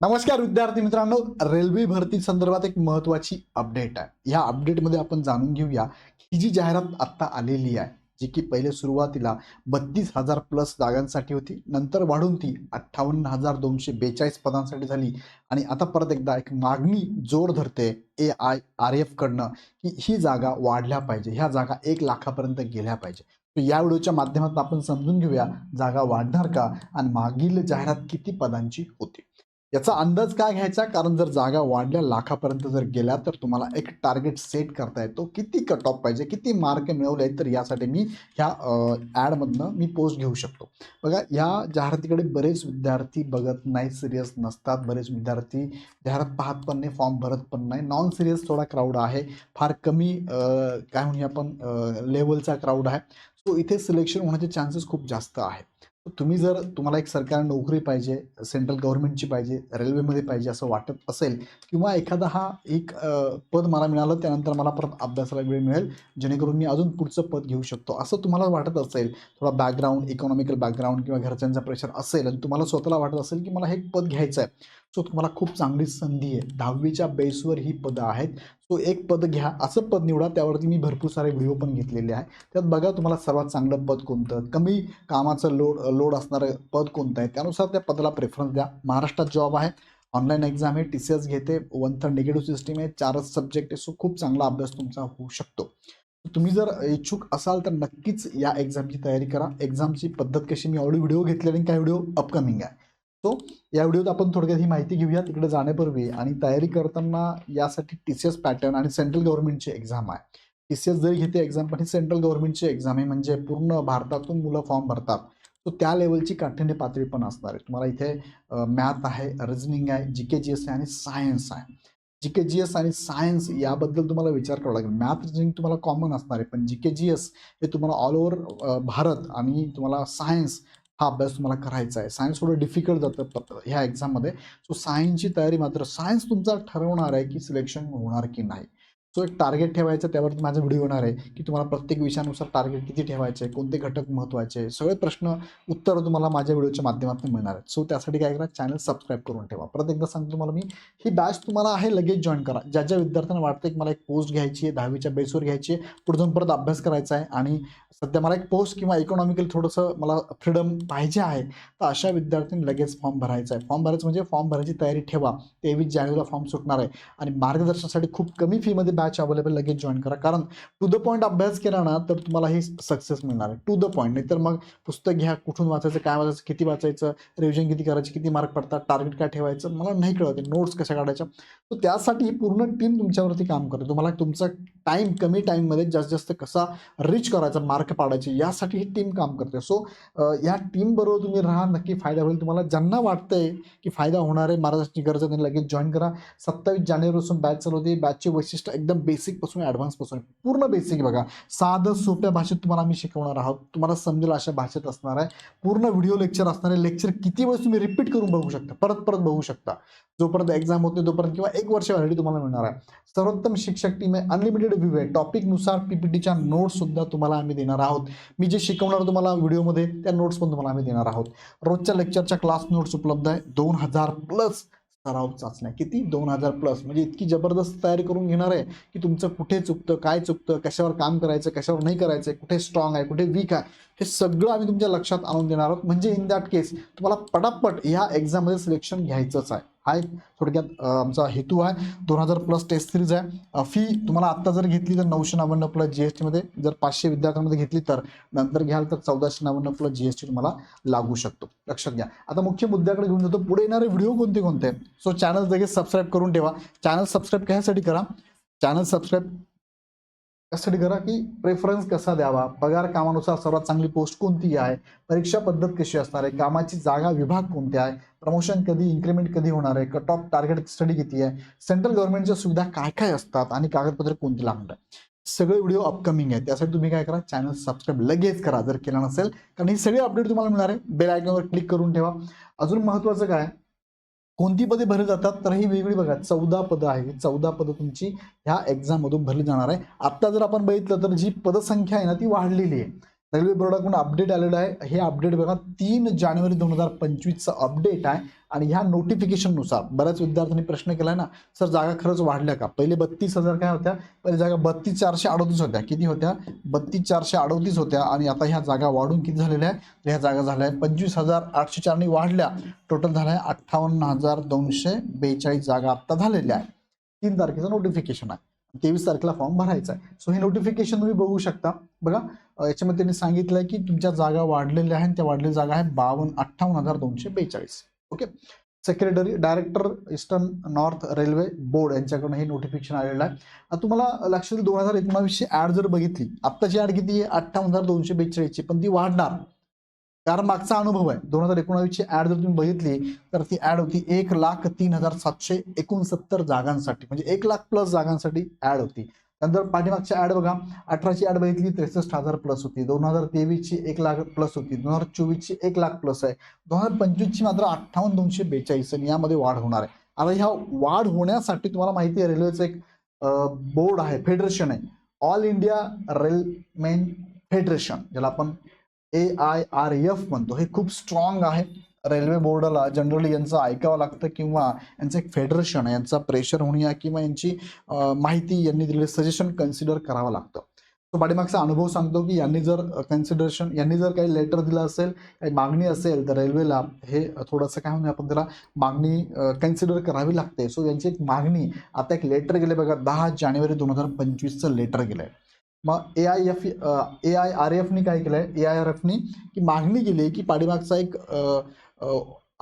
नमस्कार विद्यार्थी मित्रांनो रेल्वे भरती संदर्भात एक महत्वाची अपडेट आहे. या अपडेटमध्ये आपण जाणून घेऊया ही जी जाहिरात आत्ता आलेली आहे जी की पहिले सुरुवातीला बत्तीस हजार प्लस जागांसाठी होती नंतर वाढून ती अठ्ठावन्न हजार दोनशे बेचाळीस पदांसाठी झाली आणि आता परत एकदा एक मागणी जोर धरते ए आय आर एफ कडनं की ही जागा वाढल्या पाहिजे ह्या जागा एक लाखापर्यंत गेल्या पाहिजे. या व्हिडिओच्या माध्यमातून आपण समजून घेऊया जागा वाढणार का आणि मागील जाहिरात किती पदांची होती. याचा अंदाज काय घ्यायचा? कारण जर जागा वाढल्या लाखापर्यंत जर गेल्या तर तुम्हाला एक टार्गेट सेट करता येतो. किती कट ऑफ पाहिजे किती मार्क मिळवले तर यासाठी मी ह्या ॲडमधनं मी पोस्ट घेऊ शकतो. बघा या जाहिरातीकडे बरेच विद्यार्थी बघत नाही सिरियस नसतात. बरेच विद्यार्थी जाहिरात पाहत पण नाही फॉर्म भरत पण नाही. नॉन सिरियस थोडा क्राऊड आहे. फार कमी काय म्हणूया आपण लेवलचा क्राऊड आहे. सो इथे सिलेक्शन होण्याचे चान्सेस खूप जास्त आहेत. तुम्ही जर तुम्हाला एक सरकारी नोकरी पाहिजे सेंट्रल गव्हर्नमेंटची पाहिजे रेल्वेमध्ये पाहिजे असं वाटत असेल किंवा एखादा हा एक पद मला मिळालं त्यानंतर मला परत अभ्यासाला वेळ मिळेल जेणेकरून मी अजून पुढचं पद घेऊ शकतो. असं तुम्हाला वाटत असेल थोडा बॅकग्राऊंड इकॉनॉमिकल बॅकग्राऊंड किंवा घरच्यांचा प्रेशर असेल आणि तुम्हाला स्वतःला वाटत असेल की मला हे पद घ्यायचं आहे सो तुम्हाला खूप चांगली संधी आहे. दहावीच्या बेसवर ही पदं आहेत. सो एक पद घ्या असं पद निवडा त्यावरती मी भरपूर सारे व्हिडिओ पण घेतलेले आहे. त्यात बघा तुम्हाला सर्वात चांगलं पद कोणतं? कमी कामाचं लोड लोड असणारं पद कोणतं आहे? त्यानुसार त्या पदाला प्रेफरन्स द्या. महाराष्ट्रात जॉब आहे ऑनलाईन एक्झाम आहे टी सी एस घेते वन थर्ड निगेटिव्ह सिस्टीम आहे चारच सब्जेक्ट आहे. सो खूप चांगला अभ्यास तुमचा होऊ शकतो. तुम्ही जर इच्छुक असाल तर नक्कीच या एक्झामची तयारी करा. एक्झामची पद्धत कशी? मी ऑलरेडी व्हिडिओ घेतलेले आणि काय व्हिडिओ अपकमिंग आहे. सो या व्हिडिओत आपण थोडक्यात ही माहिती घेऊया तिकडे जाण्यापूर्वी आणि तयारी करताना यासाठी टी सी एस पॅटर्न आणि सेंट्रल गव्हर्नमेंटची एक्झाम आहे. टी सी एस जरी घेते एक्झाम पण ही सेंट्रल गव्हर्नमेंटची एक्झाम आहे. म्हणजे पूर्ण भारतातून मुलं फॉर्म भरतात. सो त्या लेवलची काठिण्य पातळी पण असणार आहे. तुम्हाला इथे मॅथ आहे रिजनिंग आहे जी के जी एस आहे आणि सायन्स आहे. जी के जी एस आणि सायन्स याबद्दल तुम्हाला विचार करावा लागेल. मॅथ रिजनिंग तुम्हाला कॉमन असणार आहे. पण जी के जी एस हे तुम्हाला ऑल ओव्हर भारत आणि तुम्हाला सायन्स हा अभ्यास तुम्हाला करायचा आहे. सायन्स थोडं डिफिकल्ट जातं ह्या एक्झाममध्ये सो सायन्सची तयारी मात्र सायन्स तुमचा ठरवणार आहे की सिलेक्शन होणार की नाही. सो एक टार्गेट ठेवायचं त्यावरती माझा व्हिडिओ येणार आहे की तुम्हाला प्रत्येक विषयानुसार टार्गेट किती ठेवायचे कोणते घटक महत्त्वाचे आहे सगळे प्रश्न उत्तर तुम्हाला माझ्या व्हिडिओच्या माध्यमातून मिळणार आहेत. सो त्यासाठी काय करा चॅनल सबस्क्राईब करून ठेवा. परत एकदा सांगतो तुम्हाला मी ही बॅच तुम्हाला आहे लगेच जॉईन करा. ज्या ज्या विद्यार्थ्यांना वाटतं की मला एक पोस्ट घ्यायची आहे दहावीच्या बेसवर घ्यायची आहे पुढे जाऊन परत अभ्यास करायचा आहे आणि सध्या मला एक पोस्ट किंवा इकॉनॉमिकल थोडंसं मला फ्रीडम पाहिजे आहे तर अशा विद्यार्थ्यांनी लगेच फॉर्म भरायचा आहे. फॉर्म भरायचं म्हणजे फॉर्म भरायची तयारी ठेवा. तेवीस जानेवारीला फॉर्म सुटणार आहे. आणि मार्गदर्शनासाठी खूप कमी फीमध्ये बॅच अवेलेबल लगेच जॉईन करा. कारण टू द पॉईंट अभ्यास केला ना तर तुम्हाला हे सक्सेस मिळणार आहे. टू द पॉईंट नाहीतर मग पुस्तक घ्या कुठून वाचायचं काय वाचायचं किती वाचायचं रिव्हिजन किती करायची किती मार्क पडतात टार्गेट काय ठेवायचं मला नाही कळत नोट्स कशा काढायच्या? तर त्यासाठी ही पूर्ण टीम तुमच्यावरती काम करते. तुम्हाला तुमचा टाईम कमी टाईममध्ये जास्तीत जास्त कसा रिच करायचा मार्क पाडायचे यासाठी ही टीम काम करते. सो या टीमबरोबर तुम्ही राहा नक्की फायदा होईल. तुम्हाला ज्यांना वाटतंय की फायदा होणार आहे महाराष्ट्राची गरज आहे त्यांनी लगेच जॉईन करा. सत्तावीस जानेवारीपासून बॅच चालू होती. बॅचचे वैशिष्ट्य एकदम एकदम बेसिकपासून ॲडव्हान्सपासून पूर्ण बेसिक बघा. साधं सोप्या भाषेत तुम्हाला आम्ही शिकवणार आहोत. तुम्हाला समजेल अशा भाषेत असणार आहे. पूर्ण व्हिडिओ लेक्चर असणार आहे. लेक्चर किती वेळेस तुम्ही रिपीट करून बघू शकता? परत परत बघू शकता. जोपर्यंत एक्झाम होते तोपर्यंत किंवा एक वर्ष व्हॅलिडी तुम्हाला मिळणार आहे. सर्वोत्तम शिक्षक टीम आहे. अनलिमिटेड व्ह्यू आहे. टॉपिकनुसार पीपीटीच्या नोट्ससुद्धा तुम्हाला आम्ही देणार आहोत. मी जे शिकवणार तुम्हाला व्हिडिओमध्ये त्या नोट्स पण तुम्हाला आम्ही देणार आहोत. रोजच्या लेक्चरच्या क्लास नोट्स उपलब्ध आहे. दोन हजार प्लस सराव चाचण्या. किती? दोन हजार प्लस म्हणजे इतकी जबरदस्त तयारी करून घेणार आहे की तुमचं कुठे चुकतं काय चुकतं कशावर काम करायचं कशावर नाही करायचं कुठे स्ट्रॉंग आहे कुठे वीक आहे हे सगळं आम्ही तुमच्या लक्षात आणून देणार आहोत. म्हणजे इन दॅट केस तुम्हाला पटापट ह्या एक्झाममध्ये सिलेक्शन घ्यायचंच आहे. हा एक थोडक्यात आमचा हेतू आहे. दोन हजार प्लस टेस्ट सिरीज आहे. फी तुम्हाला आत्ता जर घेतली तर नऊशे नव्याण्णव प्लस जी एस टीमध्ये जर पाचशे विद्यार्थ्यांमध्ये घेतली तर नंतर घ्याल तर चौदाशे नव्याण्णव प्लस जी एस टी तुम्हाला लागू शकतो. लक्षात घ्या. आता मुख्य मुद्द्याकडे घेऊन जातो. पुढे येणारे व्हिडिओ कोणते कोणते आहेत सो चॅनल लगेच सबस्क्राईब करून ठेवा. चॅनल सबस्क्राईब कशासाठी करा? चॅनल सबस्क्राईब यासाठी करा की प्रेफरन्स कसा द्यावा? पगार कामानुसार सर्वात चांगली पोस्ट कोणती आहे? परीक्षा पद्धत कशी असणार आहे? कामाची जागा विभाग कोणते आहे? प्रमोशन कधी इन्क्रीमेंट कधी होणार आहे? कट ऑफ टार्गेट स्टडी किती आहे? सेंट्रल गव्हर्नमेंटच्या सुविधा काय काय असतात? आणि कागदपत्रे कोणती लागणार आहे? सगळे व्हिडिओ अपकमिंग आहे त्यासाठी तुम्ही काय करा? चॅनल सबस्क्राईब लगेच करा. जर केला नसेल कारण ही सगळी अपडेट तुम्हाला मिळणार आहे. बेल आयकॉनवर क्लिक करून ठेवा. अजून महत्त्वाचं काय? कोणती पदे भरली जातात? तर ही वेगळी बघा चौदा पदं आहे. चौदा पदं तुमची ह्या एक्झाममधून भरली जाणार आहे. आत्ता जर आपण बघितलं तर जी पदसंख्या आहे ना ती वाढलेली आहे. रेल्वे बोर्डाकडून अपडेट आलेलं आहे. हे अपडेट बघा तीन जानेवारी दोन हजार पंचवीसचं अपडेट आहे. आणि ह्या नोटिफिकेशननुसार बऱ्याच विद्यार्थ्यांनी प्रश्न केलाय ना सर जागा खरंच वाढल्या का? पहिले बत्तीस हजार काय होत्या? पहिले जागा बत्तीस चारशे अडोतीस होत्या. किती होत्या? बत्तीस चारशे अडोतीस होत्या. आणि आता ह्या जागा वाढून किती झालेल्या आहे ह्या जागा झाल्या आहेत पंचवीस हजार आठशे चारने वाढल्या. टोटल झाल्या आहे अठ्ठावन्न हजार दोनशे बेचाळीस जागा आत्ता झालेल्या आहे तीन तारखेचं नोटिफिकेशन आहे. तेवीस तारखेला फॉर्म भरायचा आहे. सो हे नोटिफिकेशन तुम्ही बघू शकता. बघा याच्यामध्ये त्यांनी सांगितलंय की तुमच्या जागा वाढलेल्या आहेत. त्या वाढलेल्या जागा आहेत बावन्न अठ्ठावन्न हजार दोनशे बेचाळीस. Okay secretary director eastern north railway board यांच्याकडून हे नोटिफिकेशन आलेलं आहे. आता तुम्हाला लक्षात दोन हजार एकोणावीसची ऍड जर बघितली आत्ताची ऍड किती आहे? अठ्ठावन्न हजार दोनशे बेचाळीसची. पण ती वाढणार. कारण मागचा अनुभव आहे. दोन हजार एकोणावीसची ऍड जर तुम्ही बघितली तर ती ऍड होती एक लाख तीन हजार सातशे एकोणसत्तर जागांसाठी. म्हणजे एक लाख प्लस जागांसाठी ऍड होती. नंतर पाठीमागची ऍड बघा अठराची ऍड बघितली त्रेसष्ट हजार प्लस होती. दोन हजार तेवीसची एक लाख प्लस होती. दोन हजार चोवीसची एक लाख प्लस आहे. दोन हजार पंचवीसची मात्र अठ्ठावन्न दोनशे बेचाळीस आणि यामध्ये वाढ होणार आहे. आता ह्या वाढ होण्यासाठी तुम्हाला माहिती आहे रेल्वेचं एक बोर्ड आहे फेडरेशन आहे. ऑल इंडिया रेलमेन फेडरेशन ज्याला आपण ए आय आर एफ म्हणतो. हे खूप स्ट्रॉंग आहे. रेल्वे बोर्डाला जनरली यांचं ऐकावं लागतं किंवा यांचं एक फेडरेशन आहे. यांचा प्रेशर होण्या किंवा यांची माहिती यांनी दिलेले सजेशन कन्सिडर करावं लागतं. तो पाठीमागचा अनुभव सांगतो की यांनी जर कन्सिडरेशन यांनी जर काही लेटर दिलं असेल काही मागणी असेल तर रेल्वेला हे थोडंसं काय म्हणूया आपण त्याला मागणी कन्सिडर करावी लागते. सो यांची एक मागणी आता एक लेटर गेले बघा दहा जानेवारी दोन हजार पंचवीसचं लेटर गेलं आहे मग A I F A I R एफनी काय केलंय? ए आय आर एफनी की मागणी केली की पाठीमागचा एक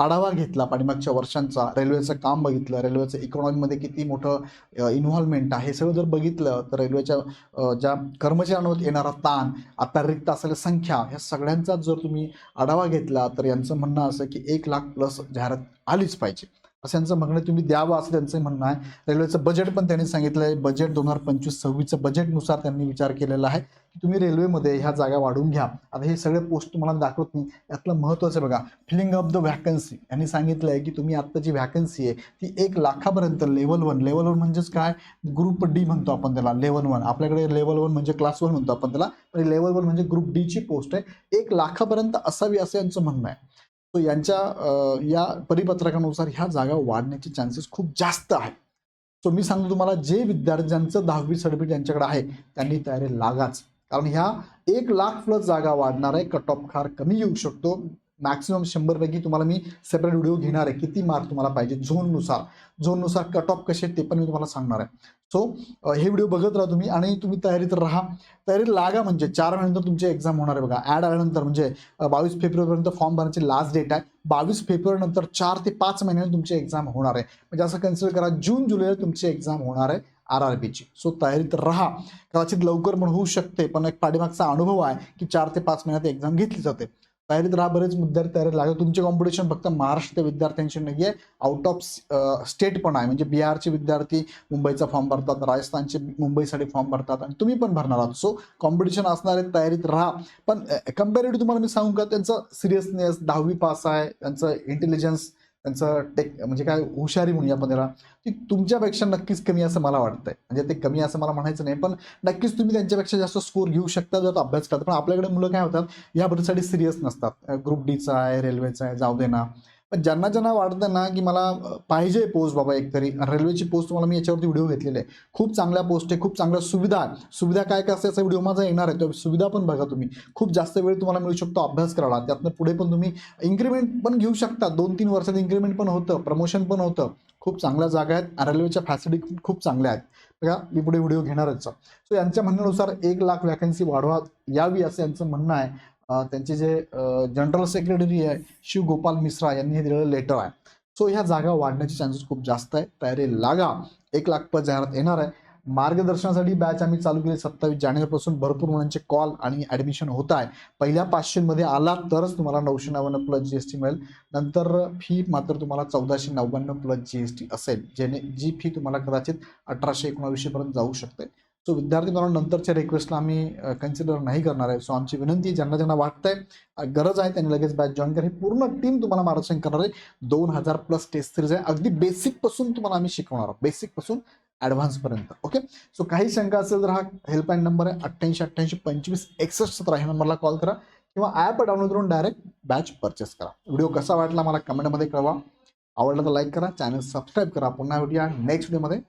आढावा घेतला पाठीमागच्या वर्षांचा. रेल्वेचं काम बघितलं. रेल्वेचं इकॉनॉमीमध्ये किती मोठं इन्व्हॉल्वमेंट आहे हे सगळं जर बघितलं तर रेल्वेच्या ज्या कर्मचाऱ्यांवर येणारा ताण आता रिक्त असलेल्या संख्या ह्या सगळ्यांचा जर तुम्ही आढावा घेतला तर यांचं म्हणणं असं की एक लाख प्लस जाहिरात आलीच पाहिजे. असं यांचं म्हणणं तुम्ही द्यावं असं त्यांचं म्हणणं आहे. रेल्वेचं बजेट पण त्यांनी सांगितलं आहे. बजेट दोन हजार पंचवीस सव्वीसचं बजेटनुसार त्यांनी विचार केलेला आहे की तुम्ही रेल्वेमध्ये ह्या जागा वाढवून घ्या. आता हे सगळे पोस्ट तुम्हाला दाखवत नाही. यातलं महत्त्वाचं बघा. फिलिंग अप द व्हॅकन्सी यांनी सांगितलं आहे की तुम्ही आत्ता जी व्हॅकन्सी आहे ती एक लाखापर्यंत लेवल वन लेवल वन म्हणजेच काय? ग्रुप डी म्हणतो आपण त्याला. लेवल वन आपल्याकडे लेवल वन म्हणजे क्लास वन म्हणतो आपण त्याला. पण लेवल वन म्हणजे ग्रुप डीची पोस्ट आहे. एक लाखापर्यंत असावी असं यांचं म्हणणं आहे. सो यांच्या या परिपत्रकानुसार ह्या जागा वाढण्याचे चान्सेस खूप जास्त आहे सो मी सांगतो तुम्हाला जे विद्यार्थ्यांचं दहावी सर्टिफिकेट यांच्याकडे आहे त्यांनी तयारी लागाच. कारण ह्या एक लाख प्लस जागा वाढणार आहे कट ऑफ फार कमी येऊ शकतो. मॅक्सिमम शंभरपैकी तुम्हाला मी सेपरेट व्हिडिओ घेणार आहे. किती मार्क तुम्हाला पाहिजे? झोननुसार झोननुसार कट ऑफ कसे ते पण मी तुम्हाला सांगणार आहे. सो हे व्हिडिओ बघत राहा तुम्ही आणि तुम्ही तयारीत राहा. तयारीत लागा म्हणजे चार महिन्यानंतर तुमची एक्झाम होणार आहे बघा. ॲड आल्यानंतर म्हणजे बावीस फेब्रुवारीपर्यंत फॉर्म भरण्याची लास्ट डेट आहे. बावीस फेब्रुवारी नंतर चार ते पाच महिन्याने तुमची एक्झाम होणार आहे. म्हणजे असं कन्सिडर करा जून जुलैला तुमची एक्झाम होणार आहे आर आर बीची सो तयारीत राहा. कदाचित लवकर पण होऊ शकते पण एक पाठीमागचा अनुभव आहे की चार ते पाच महिन्यात एक्झाम घेतली जाते. तयारीत राहा बरेच विद्यार्थी तयारीत लागतात तुमचे कॉम्पिटिशन फक्त महाराष्ट्र विद्यार्थ्यांशी नाही आहे आउट ऑफ स्टेट पण आहे. म्हणजे बिहारचे विद्यार्थी मुंबईचा फॉर्म भरतात राजस्थानचे मुंबईसाठी फॉर्म भरतात आणि तुम्ही पण भरणार आहात. सो कॉम्पिटिशन असणारे तयारीत राहा. पण कम्पॅरेटिव्ह तुम्हाला मी सांगू का? त्यांचं सिरियसनेस दहावी पास आहे. त्यांचं इंटेलिजन्स त्यांचं टेक म्हणजे काय हुशारी म्हणूया आपण त्याला ती तुमच्यापेक्षा नक्कीच कमी असं मला वाटतंय. म्हणजे ते कमी असं मला म्हणायचं नाही पण नक्कीच तुम्ही त्यांच्यापेक्षा जास्त स्कोर घेऊ शकता जर अभ्यास करता. पण आपल्याकडे मुलं काय होतात या बरीचसाठी सिरियस नसतात ग्रुप डीचा आहे रेल्वेचा आहे जाऊ देना पण ज्यांना ज्यांना वाटतं ना की मला पाहिजे पोस्ट बाबा एकतरी. रेल्वेची पोस्ट तुम्हाला मी याच्यावरती व्हिडिओ घेतलेले आहे. खूप चांगल्या पोस्ट आहे खूप चांगल्या सुविधा आहे सुविधा काय काय असते याचा व्हिडिओ माझा येणार आहे. तो सुविधा पण बघा तुम्ही. खूप जास्त वेळ तुम्हाला मिळू शकतो अभ्यास करायला. त्यातनं पुढे पण तुम्ही इन्क्रीमेंट पण घेऊ शकता. दोन तीन वर्षात इन्क्रीमेंट पण होतं प्रमोशन पण होतं. खूप चांगल्या जागा आहेत. रेल्वेच्या फॅसिलिटी खूप चांगल्या आहेत. बघा मी पुढे व्हिडिओ घेणारच सो यांच्या म्हणण्यानुसार एक लाख वॅकन्सी वाढवा. यावी असं यांचं म्हणणं आहे. त्यांचे जे जनरल सेक्रेटरी आहे शिव गोपाल मिश्रा यांनी हे दिलेलं लेटर आहे. सो ह्या जागा वाढण्याचे चान्सेस खूप जास्त आहे तयारी लागा. एक लाख पद जाहिरात येणार आहे. मार्गदर्शनासाठी बॅच आम्ही चालू केली सत्तावीस जानेवारीपासून भरपूर मुलांचे कॉल आणि ॲडमिशन होत आहे. पहिल्या पाचशेमध्ये आला तरच तुम्हाला नऊशे नव्याण्णव प्लस जी एस टी मिळेल. नंतर फी मात्र तुम्हाला चौदाशे नव्याण्णव प्लस जी एस टी असेल. जेणे जी फी तुम्हाला कदाचित अठराशे एकोणावीसशेपर्यंत जाऊ शकते. सो विद्यार्थी मित्रांनो नंतरच्या रिक्वेस्टला आम्ही कन्सिडर नाही करणार आहे. सो आमची विनंती ज्यांना ज्यांना वाटतंय गरज आहे त्यांनी लगेच बॅच जॉईन करा. ही पूर्ण टीम तुम्हाला मार्गदर्शन करणार आहे. दोन हजार प्लस टेस्ट सिरीज आहे. अगदी बेसिकपासून तुम्हाला आम्ही शिकवणार आहोत. बेसिकपासून ॲडव्हान्सपर्यंत ओके सो काही शंका असेल तर हा हेल्पलाईन नंबर आहे अठ्ठ्याऐंशी अठ्ठ्याऐंशी पंचवीस एकसष्ट सतरा ह्या नंबरला कॉल करा. किंवा ॲप डाउनलोड करून डायरेक्ट बॅच परचेस करा. व्हिडिओ कसा वाटला मला कमेंटमध्ये कळवा. आवडला तर लाईक करा. चॅनल सबस्क्राईब करा. पुन्हा भेटूया नेक्स्ट व्हिडिओमध्ये